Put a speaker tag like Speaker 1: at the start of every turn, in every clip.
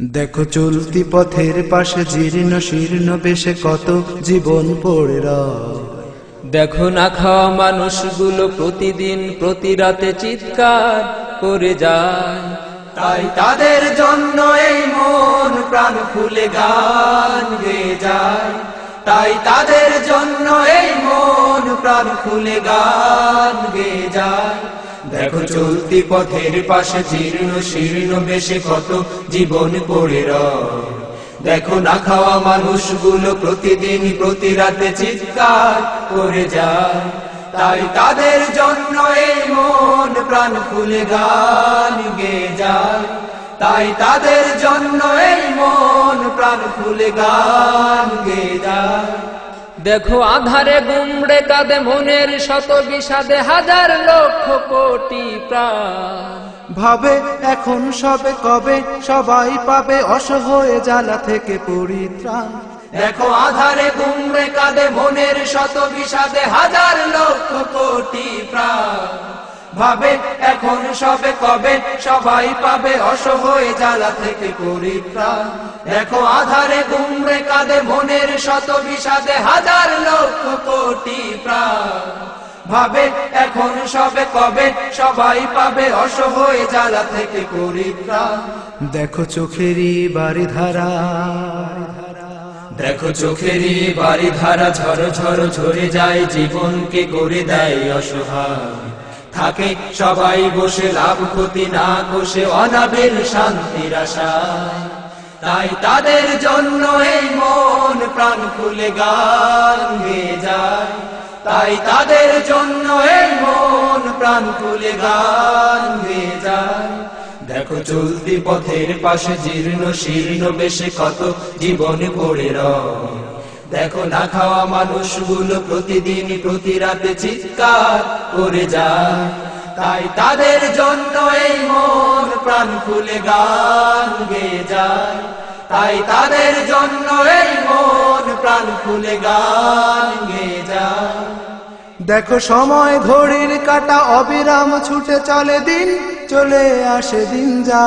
Speaker 1: দেখো চলতি পথের পাশে জীর্ণ শীর্ণ বেশে কত জীবন পড়ে।
Speaker 2: দেখো না খাওয়া মানুষগুলো প্রতিদিন প্রতি রাতে চিৎকার করে যায়।
Speaker 3: তাই তাদের জন্য এই মন প্রাণ খুলে গান গেয়ে যায়। তাই তাদের জন্য এই মন প্রাণ খুলে গান গেয়ে যায়। দেখো চলতি পথের পাশে জীর্ণ শীর্ণ বেশে কত জীবন পড়ে রয়। দেখো না খাওয়া মানুষগুলো প্রতিদিন প্রতি রাতে চিৎকার করে যায়। তাই তাদের জন্য এই মন প্রাণ খুলে গান গে যায়। তাই তাদের জন্য এই মন প্রাণ খুলে গান গে যায়।
Speaker 2: দেখো আধারে গুমড়ে কাঁদে মনের শত বিষাদে হাজার লক্ষ কোটি প্রাণ।
Speaker 1: ভাবে এখন সবে কবে সবাই পাবে অসহয়ে জ্বালা থেকে পরিত্রাণ।
Speaker 3: দেখো আধারে গুমড়ে কাঁদে মনের শত বিষাদে হাজার লক্ষ কোটি প্রাণ। ভাবে, এখন সবে কবে সবাই পাবে অসহয়ে জ্বালা থেকে পরিত্রাণ। দেখো আধারে গুমরে কাঁদে মনের শত বিষাদে হাজার লক্ষ কোটি প্রাণ। ভাবে, এখন সবে কবে সবাই পাবে অসহয়ে জ্বালা থেকে পরিত্রাণ।
Speaker 1: দেখো চোখেরই বাড়ি ধারা
Speaker 3: দেখো চোখেরই বাড়ি ধারা ঝড় ঝড় ঝরে যায়, জীবনকে করে দেয় অসহায়। থাকে, সবাই বসে লাভ ক্ষতি না বসে অনাবের শান্তির আশায়। তাই তাদের জন্য এই মন প্রাণ খুলে গান গেয়ে যায়। তাই তাদের জন্য এই মন প্রাণ খুলে গান গেয়ে যায়। দেখো চলতি পথের পাশে জীর্ণ শীর্ণ বেশে কত জীবন পড়ে রয়। দেখো না খাওয়া মানুষগুলো প্রতিদিন প্রতি রাতে চিৎকার করে যায়। তাই তাদের জন্য এই মন প্রাণ খুলে গান গেয়ে যায়। তাই তাদের জন্য এই মন প্রাণ খুলে গান গেয়ে যায়।
Speaker 1: দেখো সময় ঘড়ির কাটা অবিরাম ছুটে চলে দিন, চলে আসে দিন যা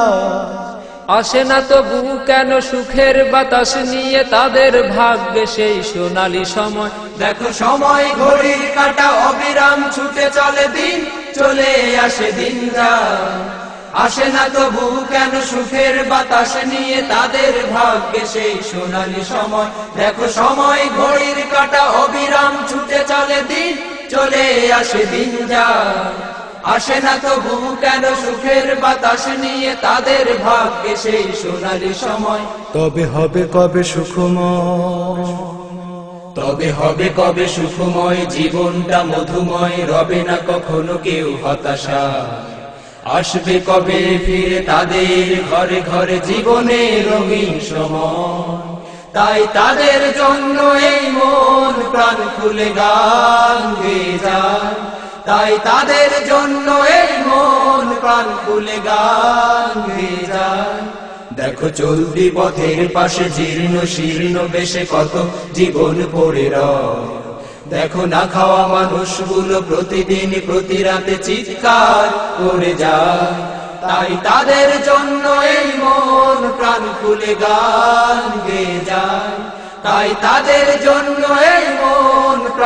Speaker 2: আসে না তবু কেন সুখের বাতাস নিয়ে তাদের ভাগ্যে সেই সোনালি সময়?
Speaker 3: দেখো সময় ঘড়ির কাটা অবিরাম ছুটে চলে দিন, চলে আসে দিন আসে না তবু কেন সুখের বাতাস নিয়ে তাদের ভাগ্যে সেই সোনালি সময়? দেখো সময় ঘড়ির কাটা অবিরাম ছুটে চলে দিন, চলে আসে দিন যায় আসে না তবু কেন সুখের বাতাস নিয়ে তাদের ভাগ্যে সেই সোনালি সময়?
Speaker 1: তবে হবে কবে সুখময়?
Speaker 3: তবে হবে কবে সুখময়? জীবনটা মধুময় রবে না কখনো কেউ হতাশা আসবে কবে ফিরে তাদের ঘরে ঘরে জীবনে রঙিন সময়? তাই তাদের জন্য এই মন প্রাণ খুলে গান গেয়ে যায়। তাই তাদের জন্য এই মন প্রাণ খুলে গান দেখো চলতি পথের পাশে জীর্ণ শীর্ণ বেশে কত জীবন পড়ে রয়। দেখো না খাওয়া মানুষগুলো প্রতিদিন, প্রতি রাতে চিৎকার করে যায়। তাই তাদের জন্য এই মন প্রাণ খুলে গান গেয়ে যায়। তাই তাদের জন্য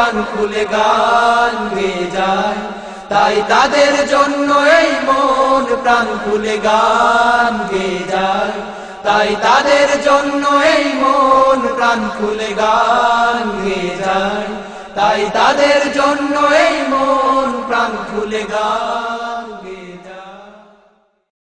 Speaker 3: প্রাণ খুলে গান গেয়ে যায়। তাই তাদের জন্য এই মন প্রাণ খুলে গান গেয়ে যায়। তাই তাদের জন্য এই মন প্রাণ খুলে গান গেয়ে যায়। তাই তাদের জন্য এই মন প্রাণ খুলে গান